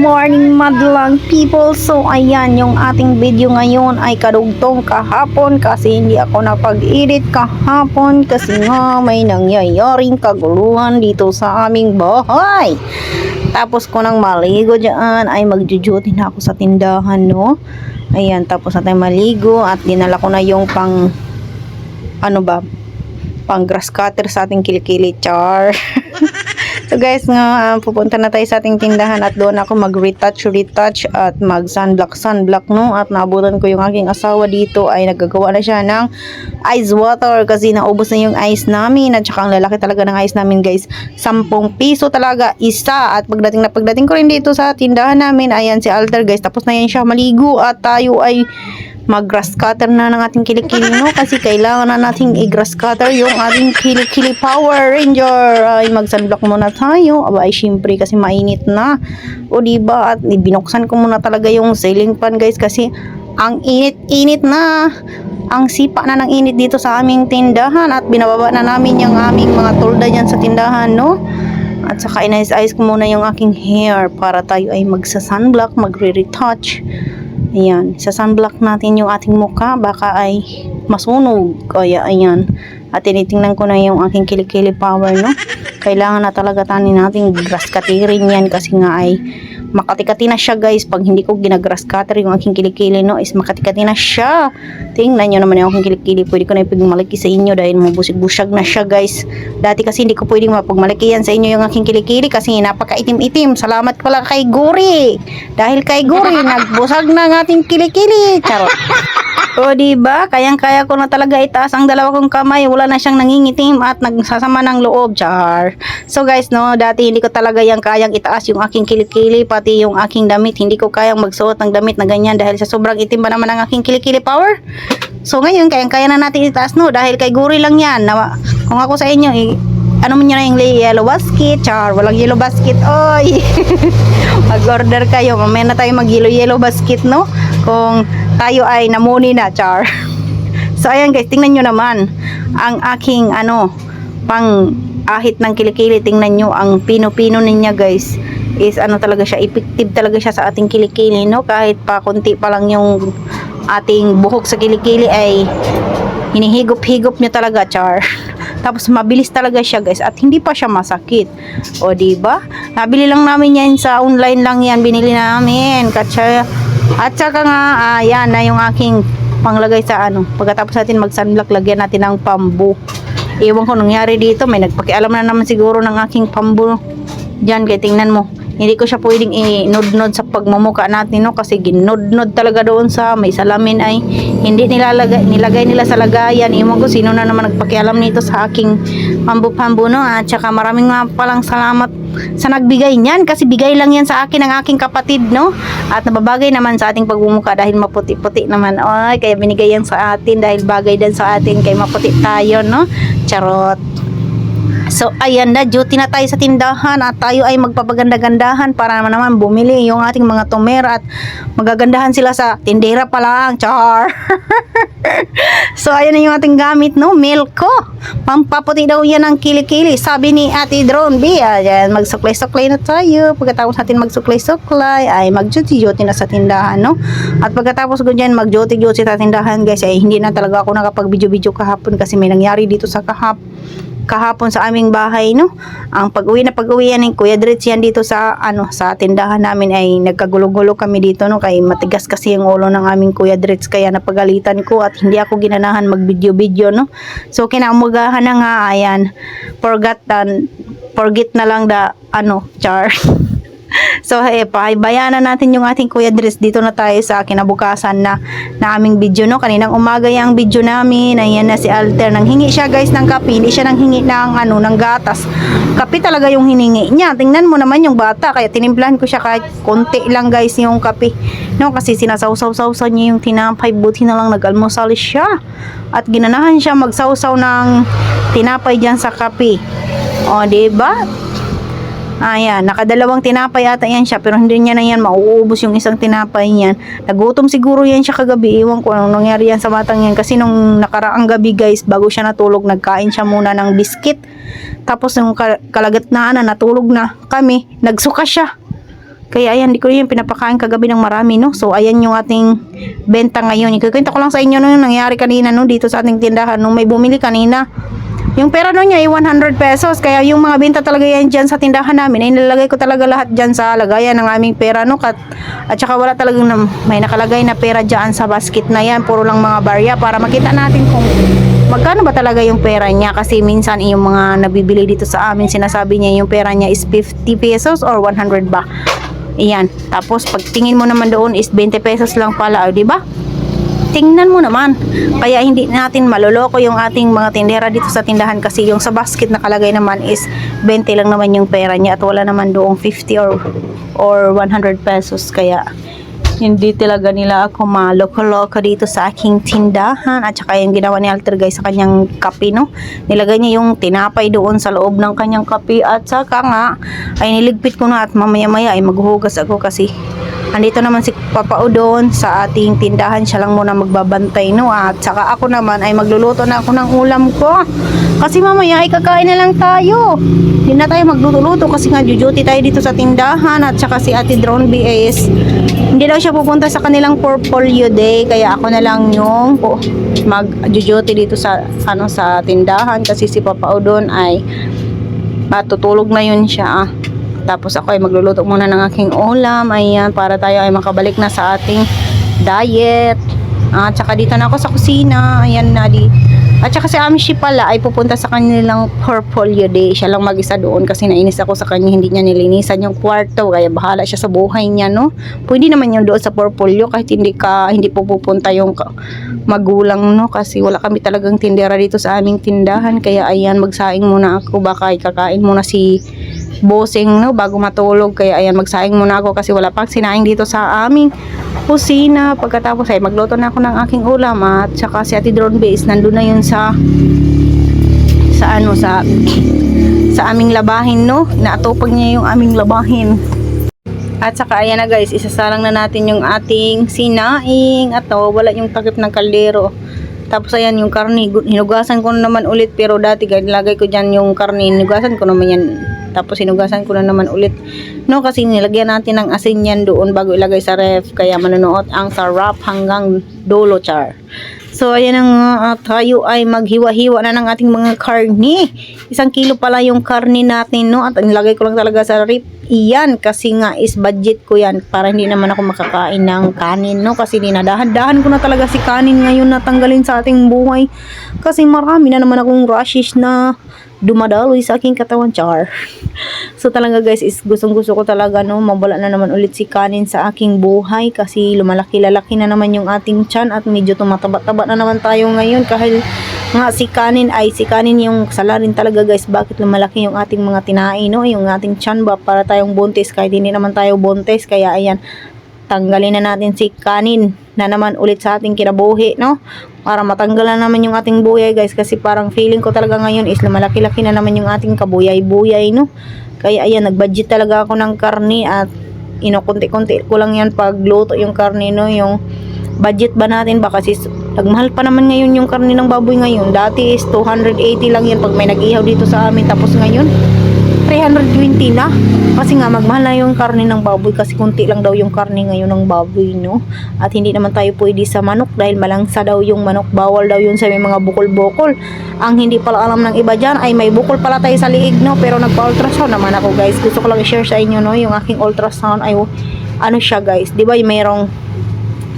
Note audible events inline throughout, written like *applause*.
morning madlang people. So ayan, yung ating video ngayon ay kadugtong kahapon kasi hindi ako napag-edit kahapon kasi nga may nangyayaring kaguluhan dito sa aming bahay. Tapos ko nang maligo dyan ay magjujuti na ako sa tindahan no. Ayan, tapos na tayo maligo at dinala ko na yung pang ano ba, pang grass cutter sa ating kilikili char. *laughs* So guys, nga uh, pupunta na tayo sa ating tindahan at doon ako mag-retouch, retouch at mag-sunblock, sunblock no. At naabutan ko yung aking asawa dito ay nagagawa na siya ng ice water kasi naubos na yung ice namin at saka ang lalaki talaga ng ice namin guys. 10 piso talaga isa at pagdating na pagdating ko rin dito sa tindahan namin, ayan si Alter guys. Tapos na yan siya maligo at tayo ay mag-grass cutter na ng ating kilikili no? Kasi kailangan na nating i-grass cutter yung ating kilikili Power Ranger. Ay mag-sunblock muna tayo. Aba ay syempre kasi mainit na. O diba? At binuksan ko muna talaga yung ceiling fan guys kasi ang init-init na. Ang sipa na ng init dito sa aming tindahan at binababa na namin yung aming mga tolda dyan sa tindahan no? At saka inayos-ayos ko muna yung aking hair para tayo ay magsa-sunblock, magre-retouch Ayan, sa sunblock natin yung ating mukha, baka ay masunog. Kaya, ayan. At tinitingnan ko na yung aking kilikili power, no? Kailangan na talaga tani natin grass cutterin yan kasi nga ay makatikati na siya guys. Pag hindi ko ginagrass cutter yung aking kilikili no is makatikati na siya. Tingnan nyo naman yung aking kilikili. Pwede ko na ipagmalaki sa inyo dahil mabusig-busyag na siya guys. Dati kasi hindi ko pwedeng mapagmalaki yan sa inyo yung aking kilikili kasi napaka-itim-itim. Salamat pala kay Guri. Dahil kay Guri *laughs* nagbusag na ang ating kilikili. Charot. O diba? Kayang-kaya ko na talaga itaas ang dalawa kong kamay. Wala na siyang nangingitim at nagsasama ng loob. Char. So guys no dati hindi ko talaga yung kayang itaas yung aking kilikili pati yung aking damit. Hindi ko kayang magsuot ng damit na ganyan dahil sa sobrang itim ba naman ang aking kilikili power. So ngayon kayang-kaya na natin itaas no? Dahil kay Guri lang yan. Na, kung ako sa inyo eh, ano mo nyo na yung yellow basket char walang yellow basket oy! *laughs* Mag-order kayo. Mamaya na tayo mag yellow yellow basket no? Kung tayo ay namuni na char. *laughs* So ayan guys tingnan nyo naman ang aking ano pang ahit ng kilikili. Tingnan nyo ang pino-pino niya guys is ano talaga siya effective talaga siya sa ating kilikili no? Kahit pa konti pa lang yung ating buhok sa kilikili ay hinihigop-higop niya talaga char. *laughs* Tapos mabilis talaga siya guys at hindi pa siya masakit. O di ba? Nabili lang namin yan sa online lang yan binili namin katsa at saka nga ayan na yung aking panglagay sa ano pagkatapos natin mag sunblock lagyan natin ng pambu. Iwan ko nangyari dito may nagpakialam na naman siguro ng aking pambu. Diyan, kaya tingnan mo. Hindi ko siya pwedeng i-nod-nod sa pagmumuka natin, no? Kasi ginod-nod talaga doon sa may salamin ay hindi nilalagay, nilagay nila sa lagayan. Iwan ko sino na naman nagpakialam nito sa aking pambu-pambu, no? At saka maraming nga palang salamat sa nagbigay niyan kasi bigay lang yan sa akin ng aking kapatid, no? At nababagay naman sa ating pagmumuka dahil maputi-puti naman. Ay, kaya binigay yan sa atin dahil bagay din sa atin kay maputi tayo, no? Charot. So, ayan na, duty na tayo sa tindahan at tayo ay magpapaganda-gandahan para naman naman bumili yung ating mga tumer at magagandahan sila sa tindera pa lang. Char! *laughs* so, ayan na yung ating gamit, no? Milk ko. Pampaputi daw yan ng kilikili. Sabi ni Ate Drone B, ayan, magsuklay-suklay na tayo. Pagkatapos natin magsuklay-suklay, ay mag-duty-duty na sa tindahan, no? At pagkatapos ko dyan, mag-duty-duty sa tindahan, guys, ay hindi na talaga ako nakapag-video-video kahapon kasi may nangyari dito sa kahap kahapon sa aming bahay no? Ang pag-uwi na pag-uwi ni Kuya Dritz yan dito sa ano sa tindahan namin ay nagkagulo-gulo kami dito no? Kay matigas kasi yung ulo ng aming Kuya Dritz kaya napagalitan ko at hindi ako ginanahan mag-video-video no? So kinaumagahan na nga ayan forgot dan forget na lang da ano char *laughs* So, eh, pahibayanan natin yung ating Kuya Dres. Dito na tayo sa kinabukasan na, na aming video, no? Kaninang umaga yung video namin. Ayan na si Alter. Nang hingi siya, guys, ng kape. Hindi siya nang hingi ng, ano, ng gatas. Kape talaga yung hiningi niya. Tingnan mo naman yung bata. Kaya tinimplahan ko siya kahit konti lang, guys, yung kape. No? Kasi sinasawsaw-sawsaw niya yung tinapay. Buti na lang nag-almusal siya. At ginanahan siya magsawsaw ng tinapay dyan sa kape. O, diba? Ayan, nakadalawang tinapay ata yan siya pero hindi niya na yan mauubos yung isang tinapay niyan. Nagutom siguro yan siya kagabi. Iwan ko anong nangyari yan sa batang yan. Kasi nung nakaraang gabi guys, bago siya natulog, nagkain siya muna ng biskit. Tapos yung kal- kalagat na na natulog na kami, nagsuka siya. Kaya ayan, di ko yung pinapakain kagabi ng marami, no? So, ayan yung ating benta ngayon. Ikukwento ko lang sa inyo no, yung nangyari kanina, no? Dito sa ating tindahan, nung may bumili kanina. Yung pera no niya ay 100 pesos. Kaya yung mga benta talaga yan dyan sa tindahan namin, ay nilalagay ko talaga lahat dyan sa lagayan ng aming pera, no? Kat, at saka wala talagang na, may nakalagay na pera dyan sa basket na yan. Puro lang mga barya para makita natin kung magkano ba talaga yung pera niya kasi minsan yung mga nabibili dito sa amin sinasabi niya yung pera niya is 50 pesos or 100 ba Iyan. Tapos pag tingin mo naman doon is 20 pesos lang pala, o, di ba? Tingnan mo naman. Kaya hindi natin maloloko yung ating mga tindera dito sa tindahan kasi yung sa basket nakalagay naman is 20 lang naman yung pera niya at wala naman doong 50 or or 100 pesos kaya hindi talaga nila ako maloko-loko dito sa aking tindahan at saka yung ginawa ni Alter guys sa kanyang kape no? Nilagay niya yung tinapay doon sa loob ng kanyang kape at saka nga ay niligpit ko na at mamaya maya ay maghuhugas ako kasi andito naman si Papa doon sa ating tindahan. Siya lang muna magbabantay no? At saka ako naman ay magluluto na ako ng ulam ko. Kasi mamaya ay kakain na lang tayo. Hindi na tayo magluto-luto kasi nga duty tayo dito sa tindahan at saka si Ate Drone BS hindi daw siya pupunta sa kanilang portfolio day kaya ako na lang yung po, mag duty dito sa ano sa tindahan kasi si Papa doon ay matutulog na yun siya ah. Tapos ako ay magluluto muna ng aking ulam. Ayan, para tayo ay makabalik na sa ating diet. At saka dito na ako sa kusina. Ayan na di. At saka si Amishi pala ay pupunta sa kanilang portfolio day. Siya lang mag-isa doon kasi nainis ako sa kanya. Hindi niya nilinisan yung kwarto. Kaya bahala siya sa buhay niya, no? Pwede naman yung doon sa portfolio kahit hindi ka, hindi po pupunta yung magulang, no? Kasi wala kami talagang tindera dito sa aming tindahan. Kaya ayan, magsaing muna ako. Baka kakain muna si bossing no? Bago matulog kaya ayan magsaing muna ako kasi wala pang sinaing dito sa aming kusina. Pagkatapos ay magluto na ako ng aking ulam at saka si Ate Drone Base nandun na yun sa sa ano sa sa aming labahin no? Naatupag niya yung aming labahin. At saka ayan na guys isasalang na natin yung ating sinaing. At wala yung takip ng kaldero. Tapos ayan yung karni, gu- hinugasan ko na naman ulit pero dati guys, ko dyan yung karni, hinugasan ko naman yan. Tapos hinugasan ko na naman ulit. No, kasi nilagyan natin ng asin yan doon bago ilagay sa ref. Kaya manonood ang sarap hanggang dulo char. So ayan ang uh, tayo ay maghiwa-hiwa na ng ating mga karni. Isang kilo pala yung karni natin no at nilagay ko lang talaga sa ref. Iyan kasi nga is budget ko yan para hindi naman ako makakain ng kanin no kasi dinadahan-dahan ko na talaga si kanin ngayon na tanggalin sa ating buhay kasi marami na naman akong rashes na dumadaloy sa aking katawan char. So talaga guys is gustong gusto ko talaga no mawala na naman ulit si kanin sa aking buhay kasi lumalaki-lalaki na naman yung ating chan at medyo tumataba-taba na naman tayo ngayon kahit nga si kanin ay si kanin yung salarin talaga guys bakit lumalaki yung ating mga tinain no yung ating chan ba para tayong buntis kahit hindi naman tayo buntis kaya ayan tanggalin na natin si kanin na naman ulit sa ating kinabuhi, no? Para matanggalan naman yung ating buyay, guys. Kasi parang feeling ko talaga ngayon is lumalaki-laki na naman yung ating kabuyay-buyay, no? Kaya ayan, nag-budget talaga ako ng karni at inukunti-kunti ko lang yan pagluto yung karni, no? Yung budget ba natin ba kasi nagmahal pa naman ngayon yung karni ng baboy ngayon. Dati is 280 lang yan pag may nag-ihaw dito sa amin. Tapos ngayon, 320 na. Kasi nga magmahal na yung karne ng baboy kasi kunti lang daw yung karne ngayon ng baboy, no? At hindi naman tayo pwede sa manok dahil malangsa daw yung manok. Bawal daw yun sa may mga bukol-bukol. Ang hindi pala alam ng iba dyan ay may bukol pala tayo sa liig, no? Pero nagpa-ultrasound naman ako, guys. Gusto ko lang i-share sa inyo, no? Yung aking ultrasound ay ano siya, guys. Di ba mayroong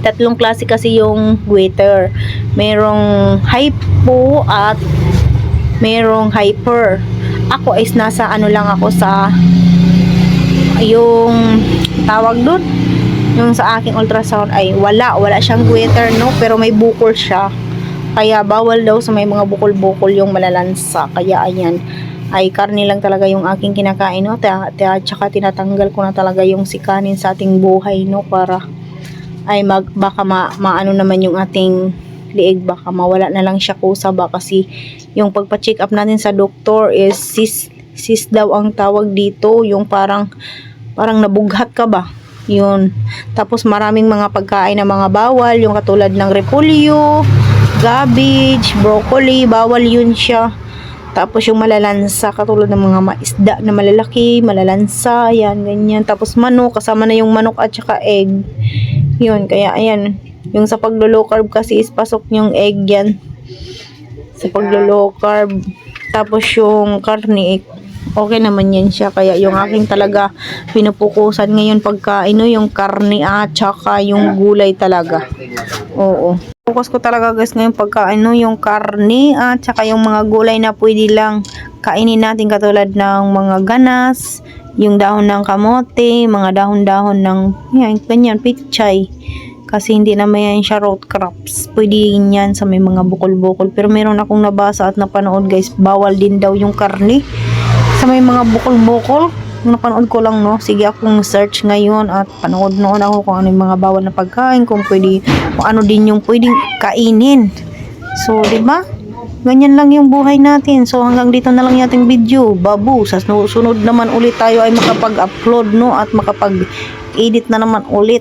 tatlong klase kasi yung goiter. Merong hypo at merong hyper. Ako is nasa ano lang ako sa yung tawag dun yung sa aking ultrasound ay wala, wala siyang goiter no, pero may bukol siya. Kaya bawal daw sa may mga bukol-bukol yung malalansa. Kaya ayan, ay karne lang talaga yung aking kinakain no. At tsaka tinatanggal ko na talaga yung sikanin sa ating buhay no para ay mag baka ma, maano naman yung ating liig baka mawala na lang siya kusa ba kasi yung pagpa-check up natin sa doktor is sis sis daw ang tawag dito yung parang parang nabughat ka ba yun tapos maraming mga pagkain na mga bawal yung katulad ng repolyo cabbage broccoli bawal yun siya Tapos yung malalansa, katulad ng mga maisda na malalaki, malalansa, yan, ganyan. Tapos manok, kasama na yung manok at saka egg. Yun, kaya ayan. Yung sa paglo-low carb kasi is pasok yung egg yan. Sa paglo-low carb. Tapos yung karne, eh, okay naman yan siya. Kaya yung aking talaga pinupukusan ngayon pagkain, no, yung karne at saka yung gulay talaga. Oo. Focus ko talaga guys ngayon pagkain no, yung karne at saka yung mga gulay na pwede lang kainin natin katulad ng mga ganas, yung dahon ng kamote, mga dahon-dahon ng yan, ganyan, pichay. Kasi hindi naman yan siya root crops. Pwede yan sa may mga bukol-bukol. Pero meron akong nabasa at napanood guys, bawal din daw yung karne sa may mga bukol-bukol. Napanood ko lang, no? Sige akong search ngayon at panood noon ako kung ano yung mga bawal na pagkain, kung pwede, kung ano din yung pwedeng kainin. So, di ba? Ganyan lang yung buhay natin. So, hanggang dito na lang yung ating video. Babu, sa sunod naman ulit tayo ay makapag-upload, no? At makapag-edit na naman ulit.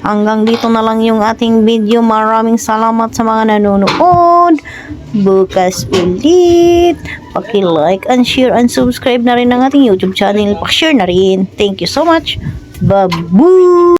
Hanggang dito na lang yung ating video. Maraming salamat sa mga nanonood. Bukas ulit. Paki-like and share and subscribe na rin ang ating YouTube channel. Paki-share na rin. Thank you so much. Babu!